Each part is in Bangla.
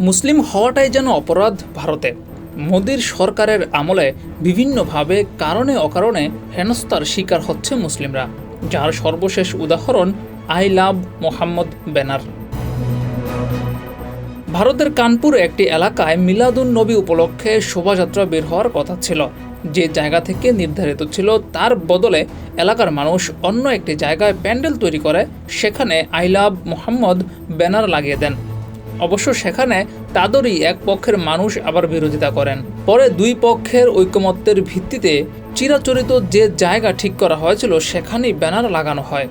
মুসলিম হওয়াটাই যেন অপরাধ ভারতে। মোদির সরকারের আমলে বিভিন্নভাবে কারণে অকারণে হেনস্থার শিকার হচ্ছে মুসলিমরা, যার সর্বশেষ উদাহরণ আই লাভ মোহাম্মদ ব্যানার। ভারতের কানপুর একটি এলাকায় মিলাদুন নবী উপলক্ষে শোভাযাত্রা বের হওয়ার কথা ছিল। যে জায়গা থেকে নির্ধারিত ছিল তার বদলে এলাকার মানুষ অন্য একটি জায়গায় প্যান্ডেল তৈরি করে, সেখানে আই লাভ মোহাম্মদ ব্যানার লাগিয়ে দেন। অবশ্য সেখানে তাদেরই এক পক্ষের মানুষ আবার বিরোধিতা করেন। পরে দুই পক্ষের ঐকমত্যের ভিত্তিতে চিরাচরিত যে জায়গা ঠিক করা হয়েছিল, সেখানেই ব্যানার লাগানো হয়।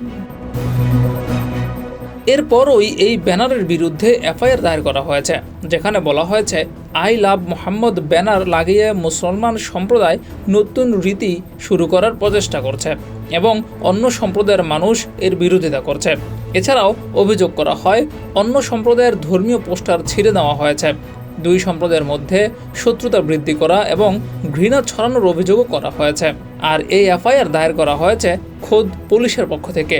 এরপরই এই ব্যানারের বিরুদ্ধে এফআইআর দায়ের করা হয়েছে, যেখানে বলা হয়েছে, আই লাভ মোহাম্মদ ব্যানার লাগিয়ে মুসলমান সম্প্রদায় নতুন রীতি শুরু করার প্রচেষ্টা করছে এবং অন্য সম্প্রদায়ের মানুষ এর বিরোধিতা করছে। এছাড়াও অভিযোগ করা হয়, অন্য সম্প্রদায়ের ধর্মীয় পোস্টার ছিঁড়ে দেওয়া হয়েছে। দুই সম্প্রদায়ের মধ্যে শত্রুতা বৃদ্ধি করা এবং ঘৃণা ছড়ানোর অভিযোগও করা হয়েছে। আর এই এফআইআর দায়ের করা হয়েছে খোদ পুলিশের পক্ষ থেকে।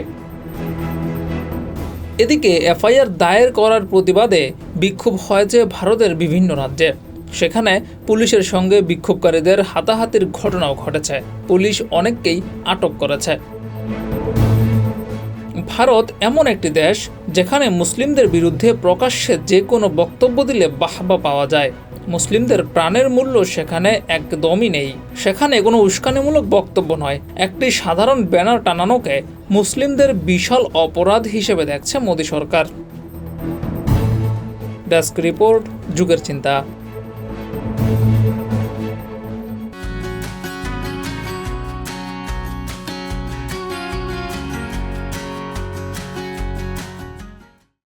এদিকে এফআইআর দায়ের করার প্রতিবাদে বিক্ষোভ হয়েছে ভারতের বিভিন্ন রাজ্যে। সেখানে পুলিশের সঙ্গে বিক্ষোভকারীদের হাতাহাতির ঘটনাও ঘটেছে। পুলিশ অনেককেই আটক করেছে। ভারত এমন একটি দেশ যেখানে মুসলিমদের বিরুদ্ধে প্রকাশ্যে যে কোনো বক্তব্য দিলে বাহবা পাওয়া যায়। মুসলিমদের প্রাণের মূল্য সেখানে একদমই নেই। সেখানে কোনো উস্কানিমূলক বক্তব্য নয়। একটি সাধারণ ব্যানার টানানোকে মুসলিমদের বিশাল অপরাধ হিসেবে দেখছে মোদী সরকার। ডেস্ক রিপোর্ট যুগের চিন্তা।